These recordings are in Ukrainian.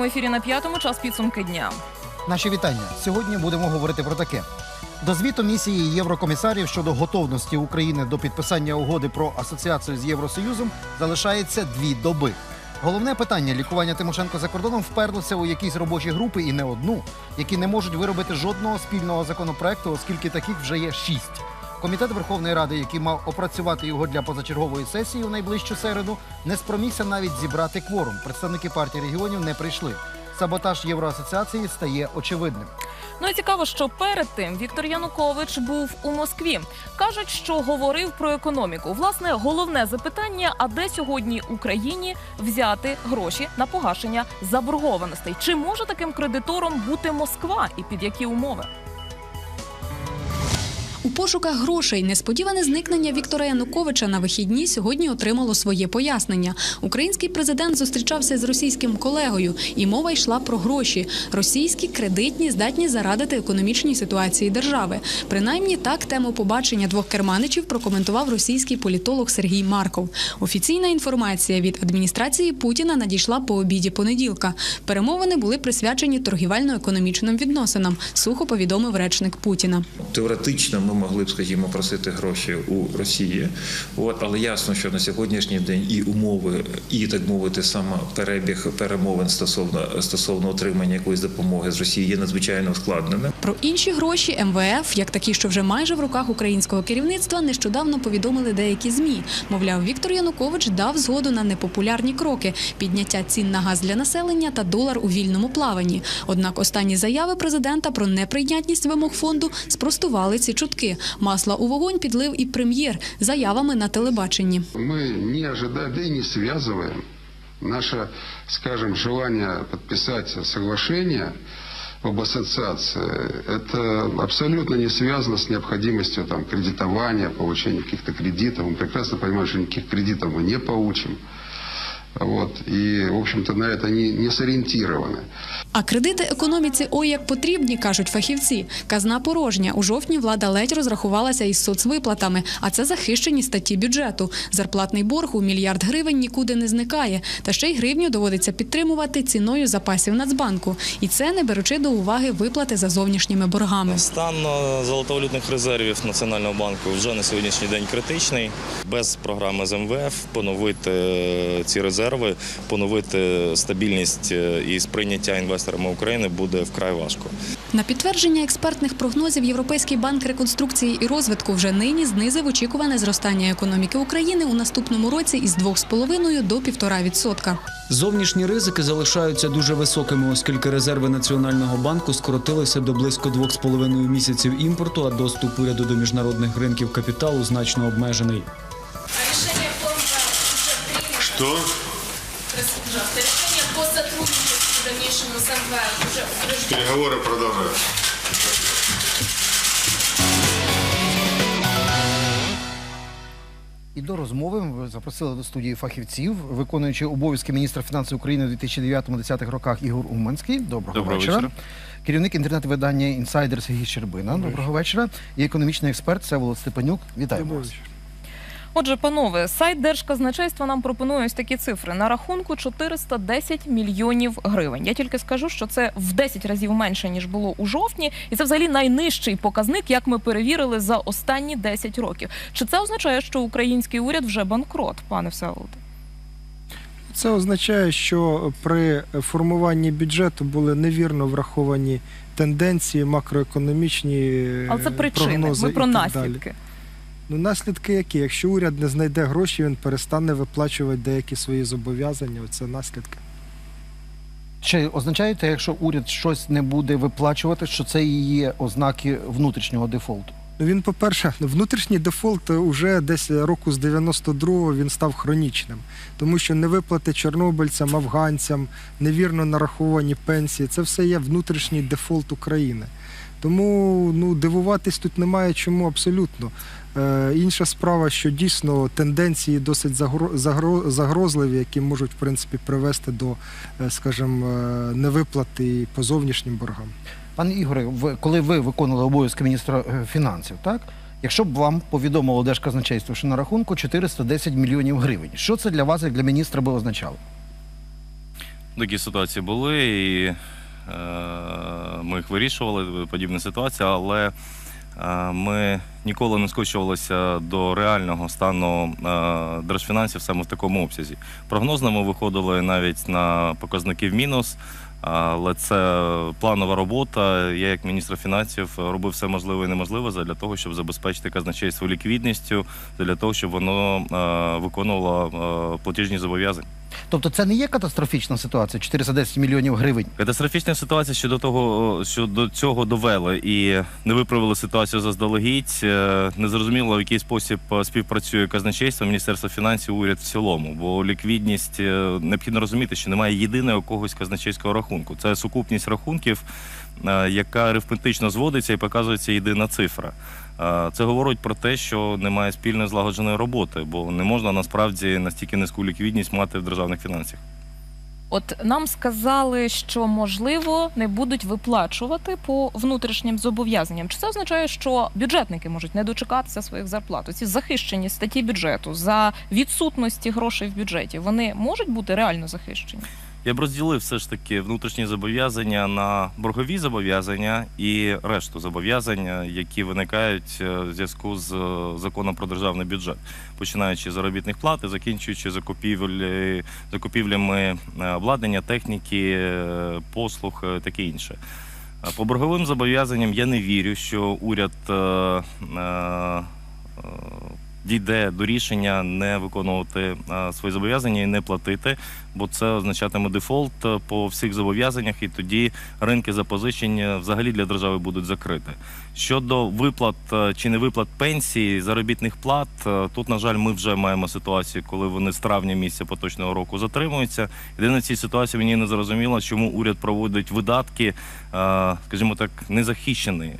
Прямому ефірі на п'ятому час підсумки дня. Наші вітання. Сьогодні будемо говорити про таке. До звіту місії єврокомісарів щодо готовності України до підписання угоди про асоціацію з Євросоюзом залишається дві доби. Головне питання лікування Тимошенко за кордоном вперлося у якісь робочі групи і не одну, які не можуть виробити жодного спільного законопроекту, оскільки таких вже є шість. Комітет Верховної Ради, який мав опрацювати його для позачергової сесії у найближчу середу, не спромігся навіть зібрати кворум. Представники партії регіонів не прийшли. Саботаж євроасоціації стає очевидним. Ну і цікаво, що перед тим Віктор Янукович був у Москві. кажуть, що говорив про економіку. Власне, головне запитання: а де сьогодні Україні взяти гроші на погашення заборгованостей? Чи може таким кредитором бути Москва і під які умови? У пошуках грошей несподіване зникнення Віктора Януковича на вихідні сьогодні отримало своє пояснення. Український президент зустрічався з російським колегою, і мова йшла про гроші. Російські кредитні здатні зарадити економічній ситуації держави. Принаймні так тему побачення двох керманичів прокоментував російський політолог Сергій Марков. Офіційна інформація від адміністрації Путіна надійшла по обіді понеділка. Перемовини були присвячені торгівельно-економічним відносинам. Сухо повідомив речник Путіна. Теоретично ми могли б, скажімо, просити гроші у Росії, от але ясно, що на сьогоднішній день і умови, і так мовити, саме перебіг перемовин стосовно стосовно отримання якоїсь допомоги з Росії є надзвичайно ускладненим. Про інші гроші МВФ, як такі, що вже майже в руках українського керівництва, нещодавно повідомили деякі змі. Мовляв, Віктор Янукович дав згоду на непопулярні кроки підняття цін на газ для населення та долар у вільному плаванні. Однак останні заяви президента про неприйнятність вимог фонду спростували ці чутки. Масла у вогонь підлив і прем'єр заявами на телебаченні. Мы не ожидаем, да и не связываем наше, скажем, желание подписать соглашение об ассоциации. Это абсолютно не связано с необходимостью там, кредитования, получения каких-то кредитов. Мы прекрасно понимаем, что никаких кредитов мы не получим. Вот. И, в общем-то, на это не, не сориентированы. А кредити економіці ой як потрібні, кажуть фахівці. Казна порожня. У жовтні влада ледь розрахувалася із соцвиплатами, а це захищені статті бюджету. Зарплатний борг у мільярд гривень нікуди не зникає. Та ще й гривню доводиться підтримувати ціною запасів Нацбанку. І це не беручи до уваги виплати за зовнішніми боргами. Стан е, золотовалютних резервів Національного банку вже на сьогоднішній день критичний. Без програми з МВФ поновити е, ці резерви, поновити стабільність е, і сприйняття інвесторами України буде вкрай важко. На підтвердження експертних прогнозів Європейський банк реконструкції і розвитку вже нині знизив очікуване зростання економіки України у наступному році із 2,5 до 1,5%. Зовнішні ризики залишаються дуже високими, оскільки резерви Національного банку скоротилися до близько 2,5 місяців імпорту, а доступ уряду до міжнародних ринків капіталу значно обмежений. Что? Пожалуйста, решение по сотрудничеству дальнейшему с МВФ уже утверждено. Переговоры продолжаются. І до розмови ми запросили до студії фахівців, виконуючи обов'язки міністра фінансів України у 2009-2010 роках Ігор Уманський. Доброго, Доброго вечора. вечора. Керівник інтернет-видання Інсайдер Сергій Щербина. Доброго вечора. І економічний експерт Всеволод Степанюк. Вітаємо вас. Отже, панове, сайт Держказначейства нам пропонує ось такі цифри на рахунку 410 мільйонів гривень. Я тільки скажу, що це в 10 разів менше ніж було у жовтні, і це взагалі найнижчий показник, як ми перевірили за останні 10 років. Чи це означає, що український уряд вже банкрот, пане Всеволоде? Це означає, що при формуванні бюджету були невірно враховані тенденції, макроекономічні Але це причини. Ми про так далі. Ну, наслідки які? Якщо уряд не знайде гроші, він перестане виплачувати деякі свої зобов'язання. Оце наслідки. Чи означає те, якщо уряд щось не буде виплачувати, що це і є ознаки внутрішнього дефолту? Ну, він, по-перше, внутрішній дефолт уже десь року з 92-го він став хронічним, тому що невиплати чорнобильцям, афганцям, невірно нараховані пенсії це все є внутрішній дефолт України. Тому ну, дивуватись тут немає чому абсолютно. Е, інша справа, що дійсно тенденції досить загро- загро- загрозливі, які можуть в принципі привести до, е, скажімо, е, невиплати по зовнішнім боргам. Пане Ігоре, коли ви виконували обов'язки міністра фінансів, так? Якщо б вам повідомило Держказначейство, що на рахунку 410 мільйонів гривень, що це для вас, як для міністра, би означало? Такі ситуації були, і е, ми їх вирішували, подібні ситуації, але ми ніколи не скочувалися до реального стану е, держфінансів саме в такому обсязі. Прогнозно ми виходили навіть на показники в мінус. Але це планова робота. Я, як міністр фінансів, робив все можливе і неможливе для того, щоб забезпечити казначейство ліквідністю, для того, щоб воно е, виконувало е, платіжні зобов'язання. Тобто це не є катастрофічна ситуація, 410 мільйонів гривень. Катастрофічна ситуація щодо того, що до цього довели і не виправили ситуацію заздалегідь. Е, Незрозуміло, в який спосіб е, співпрацює казначейство, Міністерство фінансів, уряд в цілому. Бо ліквідність е, необхідно розуміти, що немає єдиного якогось казначейського рахунку. Це сукупність рахунків, яка арифметично зводиться і показується єдина цифра. Е, Це говорить про те, що немає спільної злагодженої роботи, бо не можна насправді настільки низьку ліквідність мати в державних фінансах. От нам сказали, що можливо не будуть виплачувати по внутрішнім зобов'язанням. Чи це означає, що бюджетники можуть не дочекатися своїх зарплат? Ці захищені статті бюджету за відсутності грошей в бюджеті. Вони можуть бути реально захищені? Я б розділив все ж таки внутрішні зобов'язання на боргові зобов'язання і решту зобов'язання, які виникають е, в зв'язку з е, законом про державний бюджет, починаючи з заробітних плат і закінчуючи закупівлі, закупівлями е, обладнання, техніки, е, послуг, е, таке інше. Е, По борговим зобов'язанням я не вірю, що уряд е, е, е, дійде до рішення не виконувати е, свої зобов'язання і не платити, бо це означатиме дефолт е, по всіх зобов'язаннях, і тоді ринки запозичень взагалі для держави будуть закриті. Щодо виплат е, чи не виплат пенсій, заробітних плат, е, тут, на жаль, ми вже маємо ситуацію, коли вони з травня місяця поточного року затримуються. Єдине цій ситуації мені не зрозуміло, чому уряд проводить видатки, е, скажімо так, незахищені.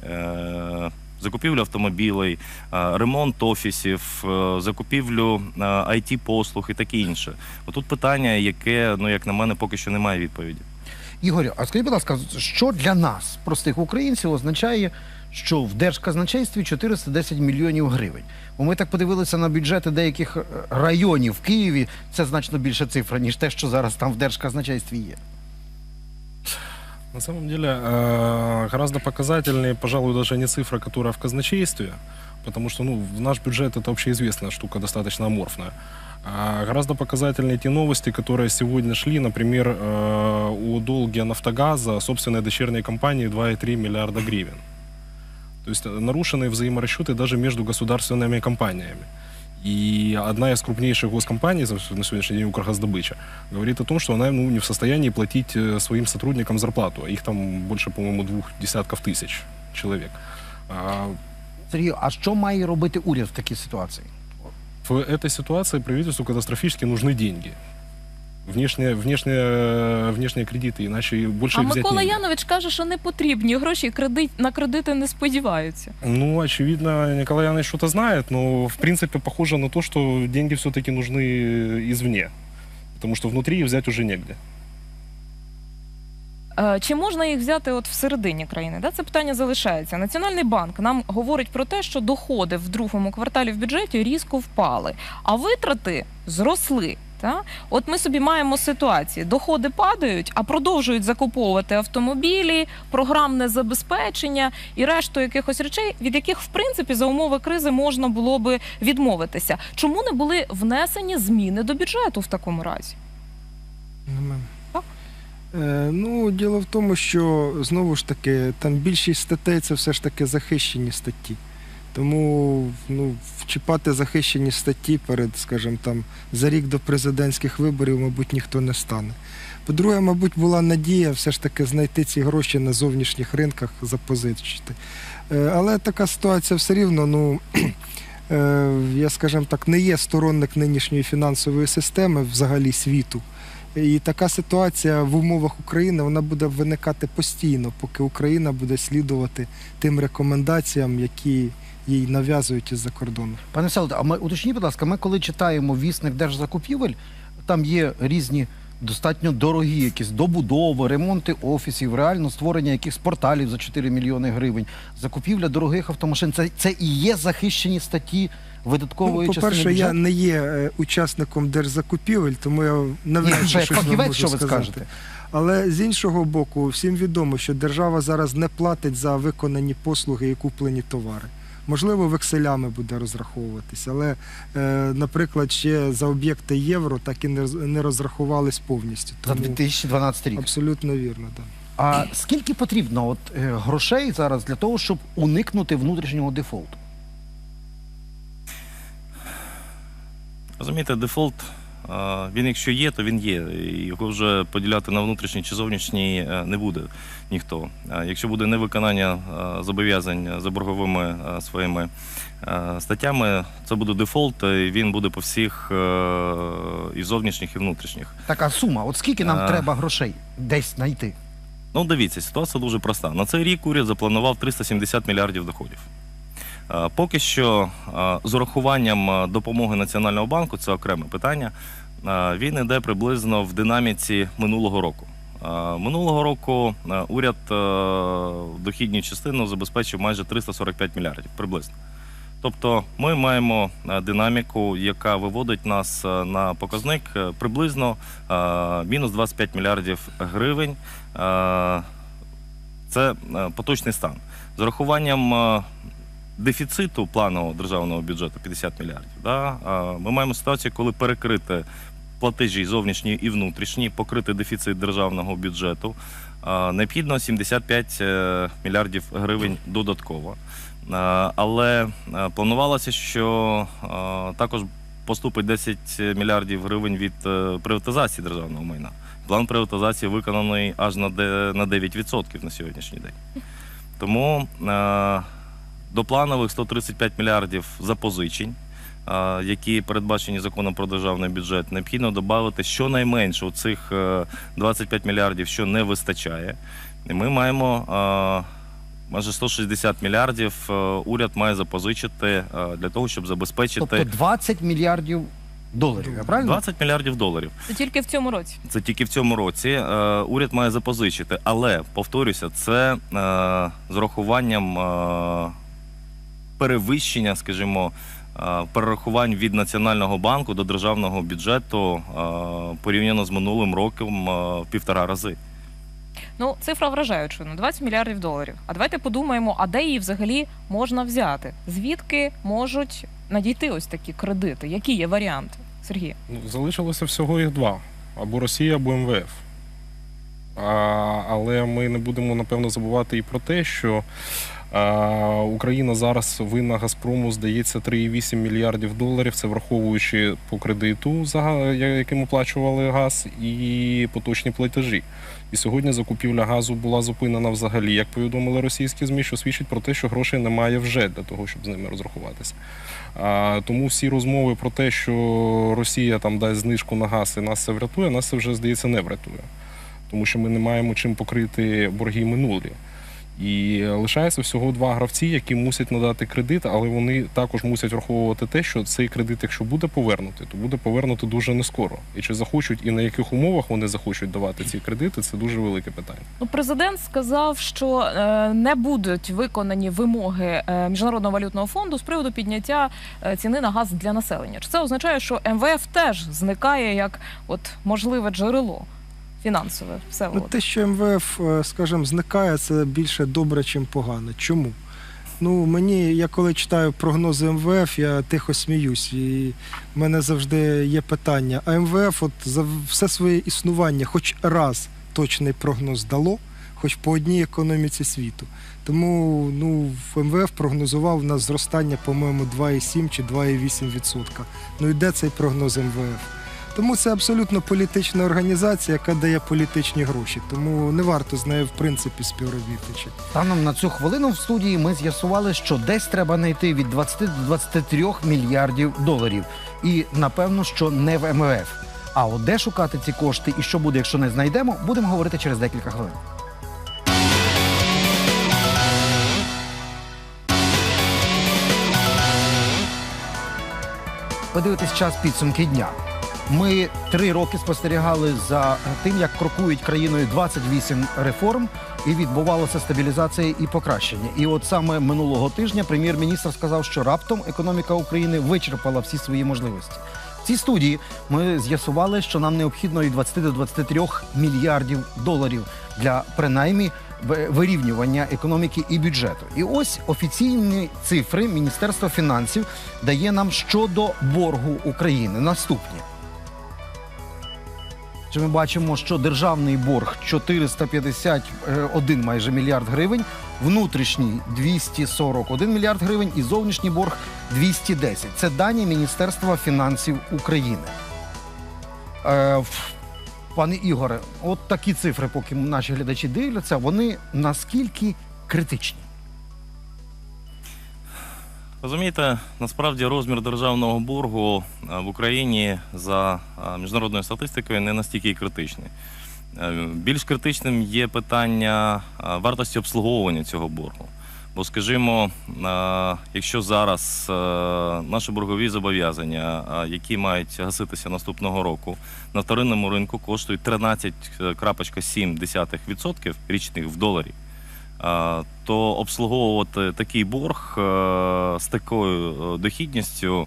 Е, Закупівлю автомобілей, е, ремонт офісів, е, закупівлю it послуг і таке інше. Отут питання, яке, ну як на мене, поки що немає відповіді. Ігорю, а скажіть, будь ласка, що для нас, простих українців, означає, що в держказначействі 410 мільйонів гривень? Бо ми так подивилися на бюджети деяких е, районів в Києві. Це значно більша цифра, ніж те, що зараз там в держказначействі є. На самом деле э, гораздо показательнее, пожалуй, даже не цифра, которая в казначействе, потому что ну, в наш бюджет это общеизвестная штука, достаточно аморфная. А гораздо показательнее те новости, которые сегодня шли, например, э, о долге Нафтогаза собственной дочерней компании 2,3 миллиарда гривен. То есть э, нарушены взаиморасчеты даже между государственными компаниями. И одна из крупнейших госкомпаний за- на сегодняшний день Укргаздобыча говорит о том, что она ну, не в состоянии платить э, своим сотрудникам зарплату. А их там больше, по-моему, двух десятков тысяч человек. А Сергій, а що має робити уряд в такій ситуації? в этой ситуации правительству катастрофически нужны деньги. Внешние, внешние, внешние кредиты, иначе больше А их взять Микола негде. Янович каже, що не потрібні гроші, кредит на кредити не сподіваються. Ну, очевидно, Николай Янович что-то знает, но, в принципе, похоже на то, что деньги все-таки нужны извне. Потому что внутри их взять уже негде. Е, Чи можна їх взяти от всередині країни? Да, це питання залишається. Національний банк нам говорить про те, що доходи в другому кварталі в бюджеті різко впали, а витрати зросли. Та? От ми собі маємо ситуацію: доходи падають, а продовжують закуповувати автомобілі, програмне забезпечення і решту якихось речей, від яких в принципі за умови кризи можна було би відмовитися. Чому не були внесені зміни до бюджету в такому разі? Так. Е, ну, діло в тому, що знову ж таки, там більшість статей це все ж таки захищені статті. Тому ну, вчіпати захищені статті перед, скажімо, там, за рік до президентських виборів, мабуть, ніхто не стане. По-друге, мабуть, була надія все ж таки знайти ці гроші на зовнішніх ринках, запозичити. Е, але така ситуація все рівно, ну, е, я, скажімо так, не є сторонник нинішньої фінансової системи взагалі світу. І така ситуація в умовах України вона буде виникати постійно, поки Україна буде слідувати тим рекомендаціям, які їй нав'язують із-за кордону. Пане Селде, а ми уточніть, будь ласка, ми коли читаємо вісник держзакупівель, там є різні достатньо дорогі якісь добудови, ремонти офісів, реально створення якихось порталів за 4 мільйони гривень, закупівля дорогих автомашин. Це, це і є захищені статті видаткової Ну, частини по-перше, я не є е, учасником держзакупівель, тому я навряд чи щось вам фахівець, можу що ви сказати. скажете? Але з іншого боку, всім відомо, що держава зараз не платить за виконані послуги і куплені товари. Можливо, векселями буде розраховуватись, але, е, наприклад, ще за об'єкти євро так і не розрахувались повністю. За 2012 рік. абсолютно вірно, так. А скільки потрібно от, е, грошей зараз для того, щоб уникнути внутрішнього дефолту? Розумієте, дефолт, він якщо є, то він є. Його вже поділяти на внутрішній чи зовнішній е, не буде ніхто. Якщо буде невиконання е, зобов'язань за борговими е, своїми статтями, це буде дефолт, і він буде по всіх і зовнішніх, і внутрішніх. Така сума. От скільки нам треба грошей десь знайти? Ну, дивіться, ситуація дуже проста. На цей рік уряд запланував 370 мільярдів доходів. Е, Поки що е, з урахуванням е, допомоги Національного банку, це окреме питання, він іде приблизно в динаміці минулого року. Минулого року уряд дохідню частину забезпечив майже 345 мільярдів приблизно. Тобто ми маємо динаміку, яка виводить нас на показник приблизно мінус 25 мільярдів гривень. Це поточний стан. З урахуванням дефіциту планового державного бюджету 50 мільярдів. Да, ми маємо ситуацію, коли перекрити платежі зовнішні і внутрішні, покрити дефіцит державного бюджету. Необхідно 75 е, мільярдів гривень додатково. Але е, планувалося, що також поступить 10 мільярдів гривень від е, приватизації державного майна. План приватизації виконаний аж на де- на 9% на сьогоднішній день. Тому до планових 135 мільярдів запозичень, е, які передбачені законом про державний бюджет, необхідно додати щонайменше у цих е, 25 мільярдів, що не вистачає. І ми маємо е, майже 160 мільярдів е, уряд має запозичити е, для того, щоб забезпечити Тобто 20 мільярдів доларів, я правильно? 20 мільярдів доларів. Це тільки в цьому році. Це тільки в цьому році е, уряд має запозичити. Але повторюся, це е, з урахуванням е, перевищення, скажімо, е, перерахувань від Національного банку до державного бюджету е, порівняно з минулим роком е, в півтора рази. Ну, цифра вражаюча, ну 20 мільярдів доларів. А давайте подумаємо, а де її взагалі можна взяти? Звідки можуть надійти ось такі кредити? Які є варіанти? Сергій? Ну, залишилося всього їх два: або Росія, або МВФ. А, але ми не будемо напевно забувати і про те, що Україна зараз винна Газпрому, здається, 3,8 мільярдів доларів. Це враховуючи по кредиту, яким оплачували газ, і поточні платежі. І сьогодні закупівля газу була зупинена взагалі, як повідомили російські змі, що свідчить про те, що грошей немає вже для того, щоб з ними розрахуватися. А, тому всі розмови про те, що Росія там дасть знижку на газ і нас це врятує, нас це вже здається не врятує. Тому що ми не маємо чим покрити борги минулі. І лишається всього два гравці, які мусять надати кредит, але вони також мусять враховувати те, що цей кредит, якщо буде повернути, то буде повернути дуже нескоро. І чи захочуть і на яких умовах вони захочуть давати ці кредити, це дуже велике питання. Ну, президент сказав, що е, не будуть виконані вимоги е, міжнародного валютного фонду з приводу підняття е, ціни на газ для населення. Чи це означає, що МВФ теж зникає як от можливе джерело фінансове? Все Ну, те, що МВФ, е, скажімо, зникає, це більше добре, чим погано. Чому? Ну, мені, я коли читаю прогнози МВФ, я тихо сміюсь. І в мене завжди є питання: а МВФ от за все своє існування, хоч раз точний прогноз дало, хоч по одній економіці світу. Тому ну, МВФ прогнозував у нас зростання, по-моєму, 2,7 чи 2,8%. Ну і де цей прогноз МВФ? Тому це абсолютно політична організація, яка дає політичні гроші. Тому не варто з нею в принципі співробітничати. Станом на цю хвилину в студії ми з'ясували, що десь треба знайти від 20 до 23 мільярдів доларів. І напевно, що не в МВФ. А от де шукати ці кошти і що буде, якщо не знайдемо, будемо говорити через декілька хвилин. Ви дивитесь час підсумки дня. Ми три роки спостерігали за тим, як крокують країною 28 реформ, і відбувалася стабілізація і покращення. І от саме минулого тижня прем'єр-міністр сказав, що раптом економіка України вичерпала всі свої можливості. В цій студії ми з'ясували, що нам необхідно від 20 до 23 мільярдів доларів для принаймні вирівнювання економіки і бюджету. І ось офіційні цифри Міністерства фінансів дає нам щодо боргу України. Наступні. Чи ми бачимо, що державний борг 451 майже мільярд гривень, внутрішній 241 мільярд гривень і зовнішній борг 210. Це дані Міністерства фінансів України. Е, пане Ігоре, от такі цифри, поки наші глядачі дивляться, вони наскільки критичні? Розумієте, насправді розмір державного боргу е, в Україні за е, міжнародною статистикою не настільки і критичний. Е, Більш критичним є питання вартості обслуговування цього боргу. Бо, скажімо, якщо зараз наші боргові зобов'язання, які мають гаситися наступного року, на вторинному ринку коштують 13,7% річних в доларі, то обслуговувати такий борг е, з такою е, дохідністю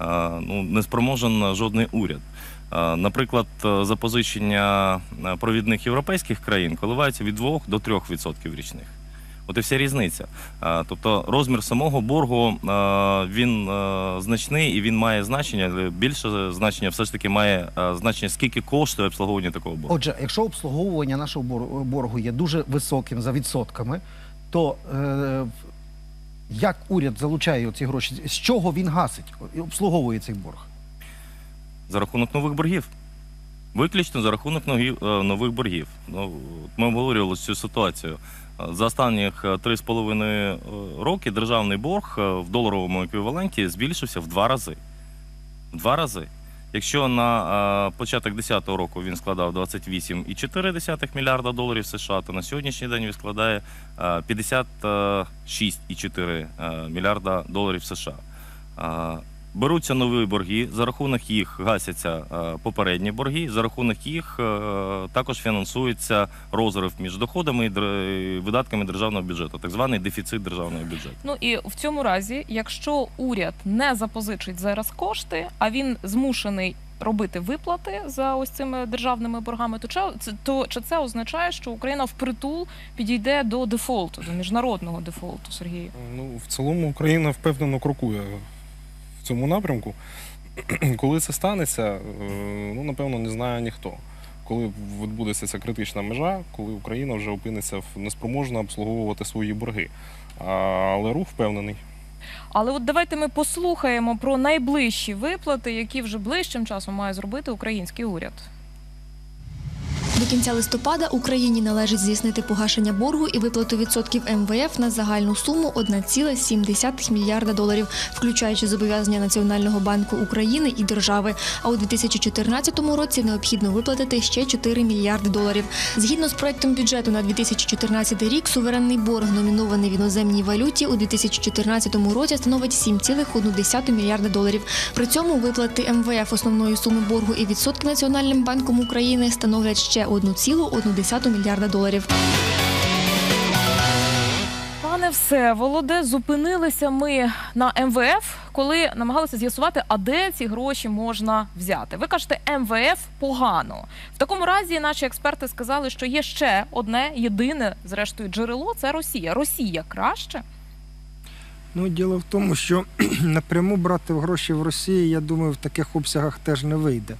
е, ну, не спроможен жодний уряд. Е, Наприклад, е, запозичення е, провідних європейських країн коливається від 2 до 3% річних. От і вся різниця. Тобто розмір самого боргу він значний і він має значення, але більше значення все ж таки має значення, скільки коштує обслуговування такого боргу. Отже, якщо обслуговування нашого бор- боргу є дуже високим за відсотками, то е, як уряд залучає ці гроші? З чого він гасить і обслуговує цей борг? За рахунок нових боргів. Виключно за рахунок е, нових боргів. Ну, ми обговорювали цю ситуацію. Е, За останніх е, три з половиною е, роки державний борг е, в доларовому еквіваленті збільшився в два рази. В два рази. Якщо на е, початок 2010 року він складав 28,4 мільярда доларів США, то на сьогоднішній день він складає е, 56,4 е, мільярда доларів США. Беруться нові борги, за рахунок їх гасяться е, попередні борги, за рахунок їх е, також фінансується розрив між доходами і видатками державного бюджету, так званий дефіцит державного бюджету. Ну і в цьому разі, якщо уряд не запозичить зараз кошти, а він змушений робити виплати за ось цими державними боргами, то чи, це- то чи це означає, що Україна впритул підійде до дефолту, до міжнародного дефолту, Сергій? Ну, в цілому Україна впевнено крокує цьому напрямку. Коли це станеться, е, ну напевно не знає ніхто. Коли відбудеться ця критична межа, коли Україна вже опиниться в неспроможна обслуговувати свої борги. Але рух впевнений. Але от давайте ми послухаємо про найближчі виплати, які вже ближчим часом має зробити український уряд. До кінця листопада Україні належить здійснити погашення боргу і виплату відсотків МВФ на загальну суму 1,7 мільярда доларів, включаючи зобов'язання Національного банку України і держави. А у 2014 році необхідно виплатити ще 4 мільярди доларів. Згідно з проектом бюджету на 2014 рік, суверенний борг, номінований в іноземній валюті, у 2014 році становить 7,1 мільярда доларів. При цьому виплати МВФ основної суми боргу і відсотки Національним банком України становлять ще 1,1 мільярда доларів. Пане Всеволоде, зупинилися ми на МВФ, коли намагалися з'ясувати, а де ці гроші можна взяти. Ви кажете, МВФ погано. В такому разі наші експерти сказали, що є ще одне єдине, зрештою, джерело це Росія. Росія краще. Ну, діло в тому, що напряму брати гроші в Росії, я думаю, в таких обсягах теж не вийде.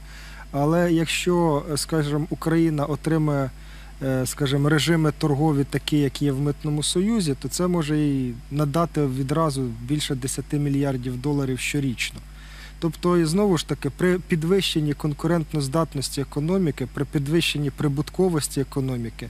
Але якщо, е, скажімо, Україна отримає, е, скажімо, режими торгові, такі, як є в Митному Союзі, то це може і надати відразу більше 10 мільярдів доларів щорічно. Тобто, і знову ж таки, при підвищенні конкурентноздатності економіки, при підвищенні прибутковості економіки,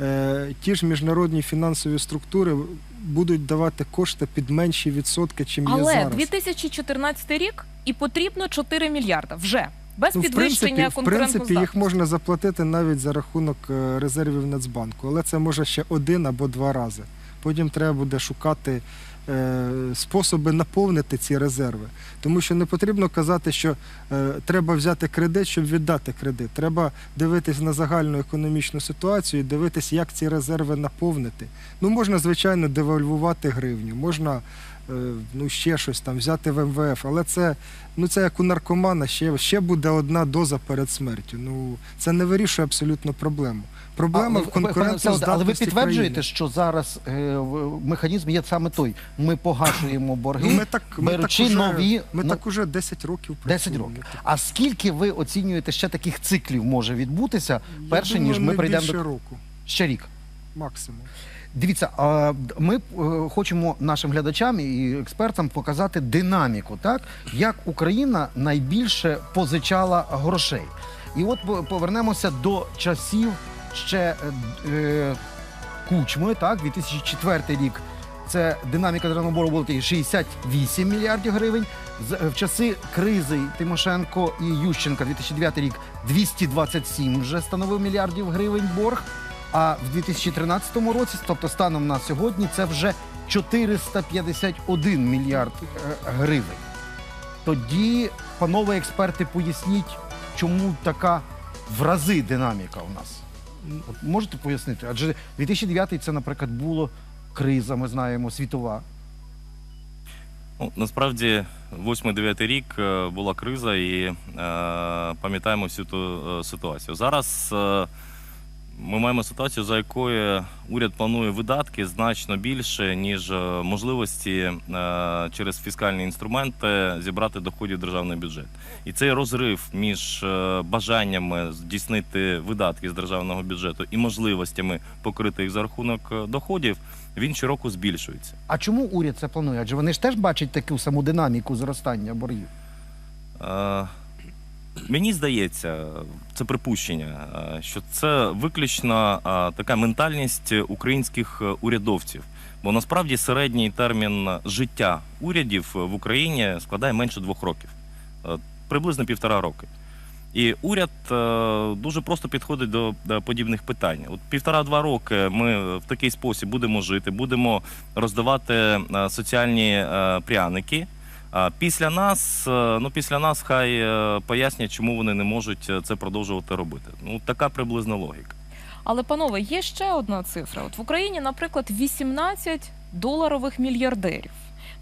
е, ті ж міжнародні фінансові структури будуть давати кошти під менші відсотки, чим є Але зараз. 2014 рік і потрібно 4 мільярда вже без Ну, в підвищення принципі, в принципі, їх можна заплатити навіть за рахунок е, резервів Нацбанку, але це може ще один або два рази Потім треба буде шукати е, способи наповнити ці резерви. Тому що не потрібно казати, що е, треба взяти кредит, щоб віддати кредит. Треба дивитись на загальну економічну ситуацію дивитись, як ці резерви наповнити. Ну, можна, звичайно, девальвувати гривню, можна ну, ще щось там взяти в МВФ, але це, ну, це як у наркомана, ще, ще буде одна доза перед смертю. Ну, це не вирішує абсолютно проблему. Проблема А, в конкурентності Але ви підтверджуєте, що зараз е, механізм є саме той. Ми погашуємо борги, Ну, ми так, ми беручи так уже, нові ми ну, так уже 10 років 10 років. А скільки ви оцінюєте ще таких циклів може відбутися, перше ніж ми прийдемо до року, ще рік? максимум. Дивіться, ми е, хочемо нашим глядачам і експертам показати динаміку, так як Україна найбільше позичала грошей. І от повернемося до часів ще е, е, кучми, так, 2004 рік. Це динаміка державного була 68 мільярдів гривень. З- В часи кризи Тимошенко і Ющенка 2009 рік 227 вже становив мільярдів гривень борг. А в 2013 році, тобто станом на сьогодні, це вже 451 мільярд е, гривень. Тоді, панове експерти, поясніть, чому така в рази динаміка у нас. От можете пояснити? Адже 2009 це, наприклад, було криза, ми знаємо, світова. Ну, насправді, 8-9 рік е, була криза, і е, пам'ятаємо всю ту е, ситуацію. Зараз е, ми маємо ситуацію, за якою уряд планує видатки значно більше, ніж е, можливості е, через фіскальні інструменти зібрати доходів в державний бюджет. І цей розрив між е, бажаннями здійснити видатки з державного бюджету і можливостями покрити їх за рахунок доходів, він щороку збільшується. А чому уряд це планує? Адже вони ж теж бачать таку саму динаміку зростання боргів. Мені здається, це припущення, е, що це виключно е, така ментальність українських е, урядовців. Бо насправді середній термін життя урядів в Україні складає менше двох років, приблизно півтора роки. І уряд дуже просто підходить до, подібних питань. От півтора-два роки ми в такий спосіб будемо жити, будемо роздавати соціальні пряники. Після нас, е, ну після нас хай е, пояснять, чому вони не можуть е, це продовжувати робити. Ну така приблизна логіка. Але, панове, є ще одна цифра. От в Україні, наприклад, 18 доларових мільярдерів.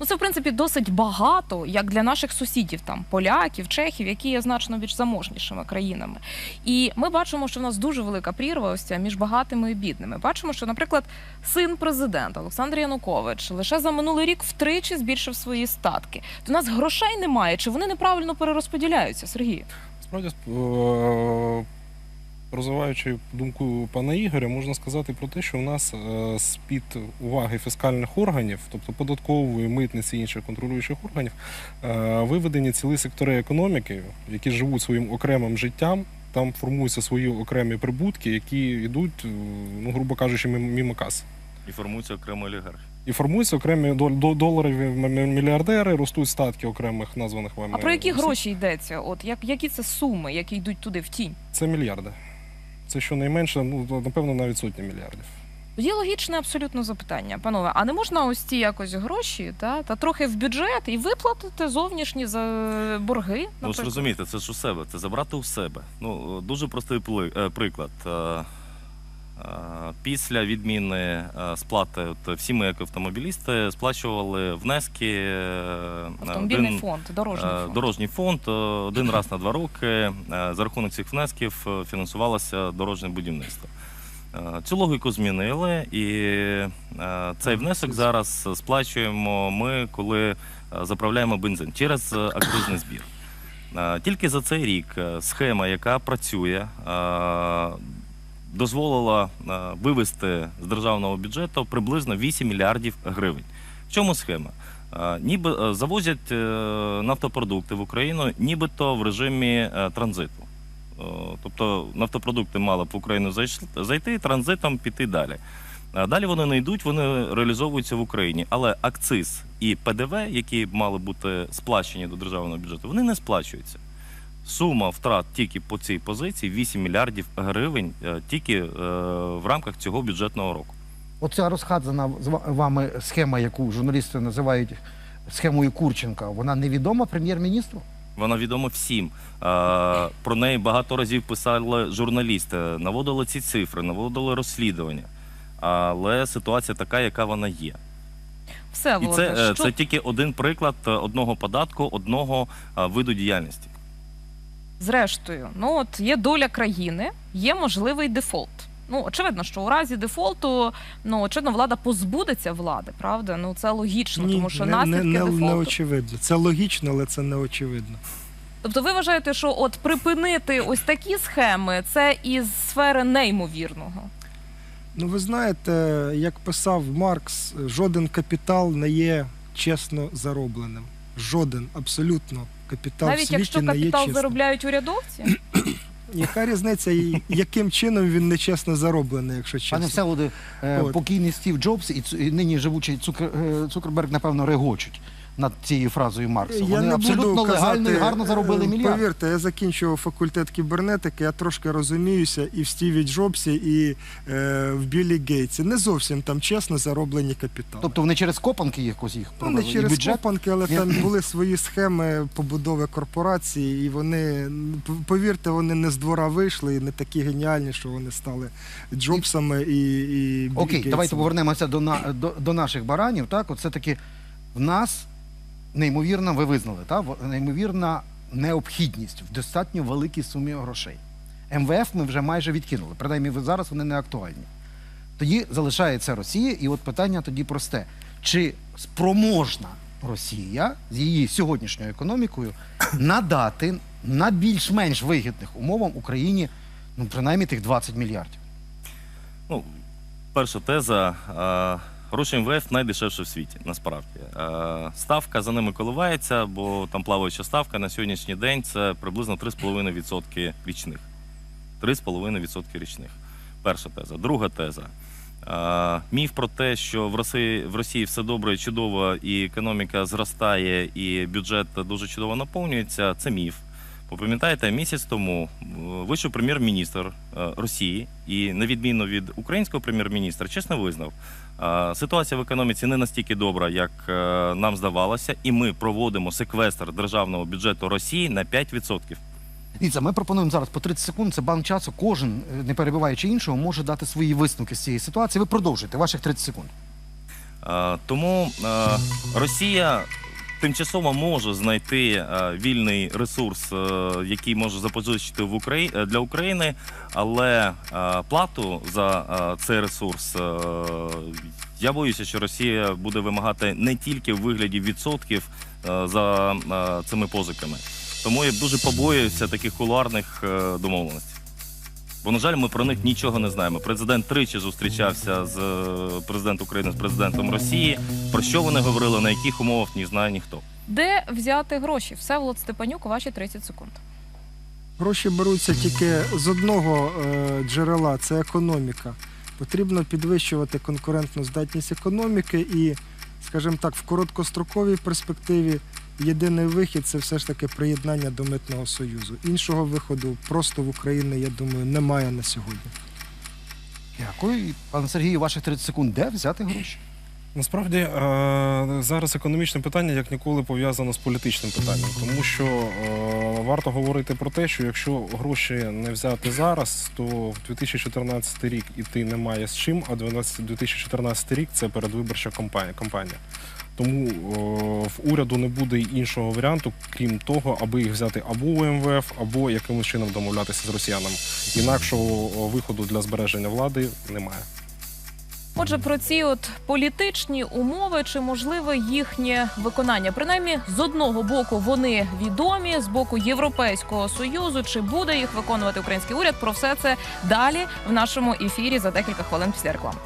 Ну, це, в принципі, досить багато, як для наших сусідів, там поляків, чехів, які є значно більш заможнішими країнами. І ми бачимо, що в нас дуже велика прірва ось ця між багатими і бідними. Бачимо, що, наприклад, син президента Олександр Янукович лише за минулий рік втричі збільшив свої статки. У нас грошей немає, чи вони неправильно перерозподіляються, Сергій? Справді, е, розвиваючи думку пана Ігоря, можна сказати про те, що в нас е, з-під уваги фіскальних органів, тобто податкової, митниці і інших контролюючих органів, е, виведені цілі сектори економіки, які живуть своїм окремим життям. Там формуються свої окремі прибутки, які йдуть, е, ну грубо кажучи, мимо- кас. І формується окрема олігархія. І формуються окремі до- доларові мільярдери, ростуть статки окремих названих вами. А про які гроші йдеться? От як які це суми, які йдуть туди в тінь? Це мільярди. Це щонайменше, ну напевно, навіть сотні мільярдів. Є логічне абсолютно запитання, панове. А не можна ось ці якось гроші та, та трохи в бюджет і виплатити зовнішні за борги? Ну ж розумієте, це ж у себе, це забрати у себе. Ну дуже простий пли- е, приклад. Е, Після відміни е, сплати, от всі ми, як автомобілісти, сплачували внески. е, Автомобільний один- фонд, дорожній фонд. Дорожній фонд один раз на два роки за рахунок цих внесків фінансувалося дорожнє будівництво. Цю логіку змінили, і цей внесок зараз сплачуємо ми, коли заправляємо бензин через акцизний збір. Тільки за цей рік схема, яка працює, дозволила е, вивести з державного бюджету приблизно 8 мільярдів гривень. В чому схема? Е, Ніби е, завозять нафтопродукти в Україну, нібито в режимі транзиту. Тобто нафтопродукти мали б в Україну зайти, транзитом піти далі. Далі вони не йдуть, вони реалізовуються в Україні. Але акциз і ПДВ, які мали бути сплачені до державного бюджету, вони не сплачуються. Сума втрат тільки по цій позиції 8 мільярдів гривень е, тільки е, в рамках цього бюджетного року. Оця розхадзана вами схема, яку журналісти називають схемою Курченка, вона невідома прем'єр-міністру? Вона відома всім. Е, Про неї багато разів писали журналісти, наводили ці цифри, наводили розслідування. Але ситуація така, яка вона є. Все, І це, що це тільки один приклад одного податку, одного виду діяльності. Зрештою, ну от є доля країни, є можливий дефолт. Ну, очевидно, що у разі дефолту, ну очевидно, влада позбудеться влади, правда? Ну це логічно, тому що не, наслідки не, не, дефолту. не очевидно. Це логічно, але це не очевидно. Тобто, ви вважаєте, що от припинити ось такі схеми це із сфери неймовірного. Ну, ви знаєте, як писав Маркс, жоден капітал не є чесно заробленим. Жоден, абсолютно капітал в світі якщо не є капітал чесним. заробляють урядовці, Яка різниця, і яким чином він нечесно зароблений, якщо чесно? Пане Всеволоде, е, От. покійний Стів Джобс і, Цу- і нині живучий Цукер, е, Цукерберг, напевно, регочуть над цією фразою Маркса. Вони не абсолютно буду легально казати, і гарно заробили е, мільярд. Повірте, я закінчував факультет кібернетики, я трошки розуміюся і в Стіві Джобсі, і е, в Біллі Гейтсі. Не зовсім там чесно зароблені капітали. Тобто вони через копанки якось їх Ну, провели? не і через бюджет? копанки, але там були свої схеми побудови корпорації, і вони, повірте, вони не з двора вийшли і не такі геніальні, що вони стали Джобсами і, і Білл Окей, Гейтсами. давайте повернемося до, на, до, до наших баранів. Так, от все-таки в нас неймовірна, ви визнали, так? неймовірна необхідність в достатньо великій сумі грошей. МВФ ми вже майже відкинули. Принаймні, зараз вони не актуальні. Тоді залишається Росія, і от питання тоді просте: чи спроможна Росія з її сьогоднішньою економікою надати на більш-менш вигідних умовах Україні ну, принаймні тих 20 мільярдів? Ну, перша теза. е, Гроші МВФ найдешевше в світі, насправді. Е, Ставка за ними коливається, бо там плаваюча ставка на сьогоднішній день це приблизно 3,5% річних. 3,5% річних. Перша теза. Друга теза. Е, Міф про те, що в Росії, в Росії все добре і чудово, і економіка зростає, і бюджет дуже чудово наповнюється. Це міф. Пам'ятаєте, місяць тому е, вийшов прем'єр-міністр Росії, і на відміну від українського прем'єр-міністра, чесно визнав, ситуація в економіці не настільки добра, як е, нам здавалося, і ми проводимо секвестр державного бюджету Росії на 5%. Дивіться, ми пропонуємо зараз по 30 секунд. Це банк часу. Кожен, е, не перебиваючи іншого, може дати свої висновки з цієї ситуації. Ви продовжуйте ваших 30 секунд. Е, Тому е, Росія тимчасово може знайти е, вільний ресурс, е, який може запозичити в Украї... е, для України, але плату за цей ресурс я боюся, що Росія буде вимагати не тільки в вигляді відсотків за цими позиками. Тому я дуже побоююся таких кулуарних домовленостей. Бо, на жаль, ми про них нічого не знаємо. Президент тричі зустрічався з е, президентом України з президентом Росії. Про що вони говорили, на яких умовах не знає ніхто. де взяти гроші? Всеволод Степанюк, ваші 30 секунд. Гроші беруться тільки з одного е, джерела це економіка. Потрібно підвищувати конкурентну здатність економіки і, скажімо так, в короткостроковій перспективі єдиний вихід це все ж таки приєднання до митного союзу. Іншого виходу просто в Україні, я думаю, немає на сьогодні. Дякую. Пане Сергію, ваших 30 секунд. Де взяти гроші? Насправді е, зараз економічне питання як ніколи пов'язано з політичним питанням, тому що е, варто говорити про те, що якщо гроші не взяти зараз, то в 2014 рік іти немає з чим, а 2014 рік це передвиборча кампанія. Тому е, в уряду не буде іншого варіанту, крім того, аби їх взяти або у МВФ, або якимось чином домовлятися з росіянами. Інакшого е, виходу для збереження влади немає. Отже, про ці от політичні умови чи можливе їхнє виконання. Принаймні, з одного боку вони відомі, з боку Європейського союзу. Чи буде їх виконувати український уряд? Про все це далі в нашому ефірі за декілька хвилин після реклами.